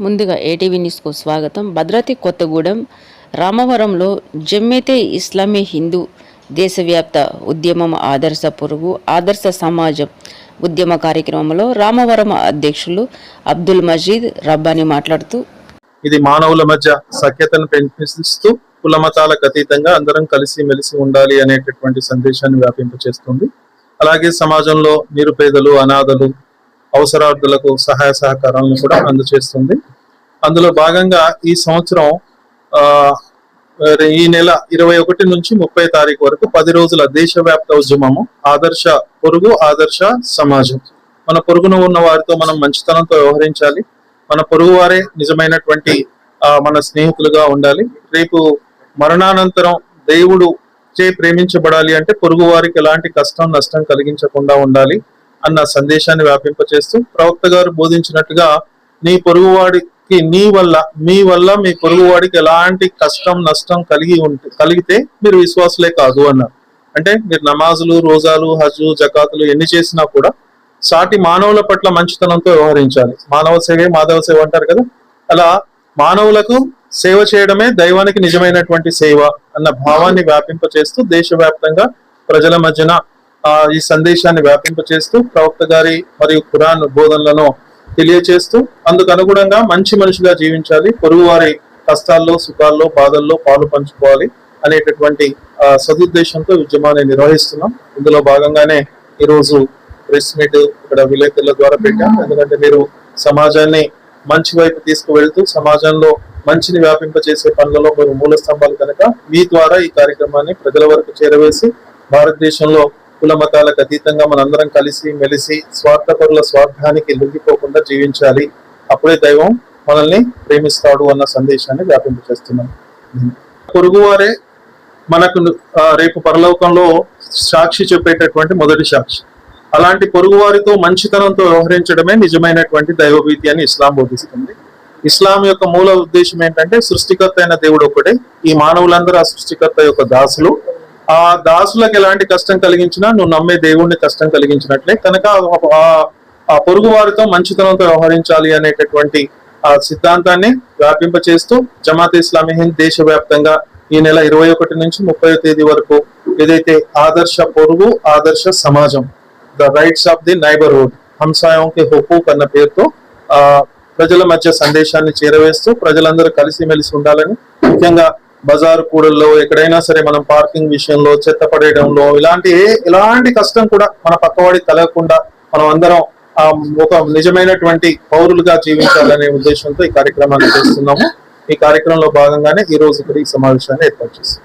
ముందుగా ఏటీవీ న్యూస్కు స్వాగతం. భద్రాద్రి కొత్తగూడెం రామవరంలో జమ్మెతే ఇస్లామీ హిందూ దేశవ్యాప్త ఉద్యమం ఆదర్శ పొరుగు ఆదర్శ సమాజం ఉద్యమ కార్యక్రమంలో రామవరం అధ్యక్షులు అబ్దుల్ మజీద్ రబ్బాని మాట్లాడుతూ ఇది మానవుల మధ్య సఖ్యతను పెంపిస్తూ కుల మతాలకు అతీతంగా అందరం కలిసి మెలిసి ఉండాలి అనేటటువంటి సందేశాన్ని వ్యాపింపచేస్తుంది. అలాగే సమాజంలో నిరుపేదలు అనాథలు అవసరార్థులకు సహాయ సహకారాలను కూడా అందజేస్తుంది అందులో భాగంగా ఈ సంవత్సరం ఆ ఈ నెల ఇరవై ఒకటి నుంచి ముప్పై తారీఖు వరకు పది రోజుల దేశవ్యాప్త ఉద్యమము ఆదర్శ పొరుగు ఆదర్శ సమాజం. మన పొరుగున ఉన్న వారితో మనం మంచితనంతో వ్యవహరించాలి. మన పొరుగు వారే నిజమైనటువంటి మన స్నేహితులుగా ఉండాలి. రేపు మరణానంతరం దేవుడు చే ప్రేమించబడాలి అంటే పొరుగు వారికి ఎలాంటి కష్టం నష్టం కలిగించకుండా ఉండాలి. అన్న సందేశాన్ని వ్యాపింపచేస్తూ ప్రవక్త గారు బోధించినట్టుగా నీ పొరుగువాడికి నీ వల్ల మీ వల్ల మీ పొరుగువాడికి ఎలాంటి కష్టం నష్టం కలిగి ఉంటే కలిగితే మీరు విశ్వాసులే కాదు అన్నారు. అంటే మీరు నమాజులు రోజాలు హజ్జు జకాతులు ఎన్ని చేసినా కూడా సాటి మానవుల పట్ల మంచితనంతో వ్యవహరించాలి. మానవ సేవే మాధవ సేవ అంటారు కదా? అలా మానవులకు సేవ చేయడమే దైవానికి నిజమైనటువంటి సేవ అన్న భావాన్ని వ్యాపింపచేస్తూ దేశవ్యాప్తంగా ప్రజల మధ్యన ఈ సందేశాన్ని వ్యాపింపచేస్తూ ప్రవక్త గారి మరియు ఖురాన్ బోధనలను తెలియచేస్తూ అందుకు అనుగుణంగా మంచి మనిషిగా జీవించాలి పొరుగువారి కష్టాల్లో సుఖాల్లో బాధల్లో పాలు పంచుకోవాలి అనేటటువంటి సదుద్దేశంతో ఉద్యమాన్ని నిర్వహిస్తున్నాం. ఇందులో భాగంగానే ఈ రోజు ప్రెస్ మీట్ ఇక్కడ విలేకరుల ద్వారా పెట్టాం. ఎందుకంటే మీరు సమాజాన్ని మంచి వైపు తీసుకువెళ్తూ సమాజంలో మంచిని వ్యాపింపచేసే పనులలో మీరు మూల స్తంభాలు కనుక మీ ద్వారా ఈ కార్యక్రమాన్ని ప్రజల వరకు చేరవేసి భారతదేశంలో కుల మతాలకు అతీతంగా మనందరం కలిసి మెలిసి స్వార్థపరుల స్వార్థానికి లొంగిపోకుండా జీవించాలి. అప్పుడే దైవం మనల్ని ప్రేమిస్తాడు అన్న సందేశాన్ని వ్యాపింపచేస్తున్నాం పొరుగువారే మనకు రేపు పరలోకంలో సాక్షి చెప్పేటటువంటి మొదటి సాక్షి. అలాంటి పొరుగువారితో మంచితనంతో వ్యవహరించడమే నిజమైనటువంటి దైవభీతి అని ఇస్లాం బోధిస్తుంది. ఇస్లాం యొక్క మూల ఉద్దేశం ఏంటంటే సృష్టికర్త అయిన దేవుడు ఒకటే ఈ మానవులందరూ ఆ సృష్టికర్త యొక్క దాసులు. ఆ దాసులకు ఎలాంటి కష్టం కలిగించినా నువ్వు నమ్మే దేవుణ్ణి కష్టం కలిగించినట్లే. కనుక ఆ- ఆ పొరుగు వారితో మంచితనంతో వ్యవహరించాలి అనేటటువంటి ఆ సిద్ధాంతాన్ని వ్యాపింపచేస్తూ జమాత్ ఇస్లామీ హింద్ దేశవ్యాప్తంగా ఈ నెల ఇరవై ఒకటి నుంచి ముప్పై తేదీ వరకు ఏదైతే ఆదర్శ పొరుగు ఆదర్శ సమాజం the rights of the neighbourhood హంసాయం కి హుకూక్ అన్న పేరుతో ఆ ప్రజల మధ్య సందేశాన్ని చేరవేస్తూ ప్రజలందరూ కలిసిమెలిసి ఉండాలని ముఖ్యంగా బజారు కూడల్లో ఎక్కడైనా సరే మనం పార్కింగ్ విషయంలో చెత్త పడేయడంలో ఇలాంటి ఇలాంటి ఎలాంటి కష్టం కూడా మన పక్కవాడికి కలగకుండా మనం అందరం ఒక నిజమైనటువంటి పౌరులుగా జీవించాలనే ఉద్దేశంతో ఈ కార్యక్రమాన్ని చేస్తున్నాము. ఈ కార్యక్రమంలో భాగంగానే ఈ రోజు ఇక్కడ ఈ సమావేశాన్ని ఏర్పాటు చేస్తాం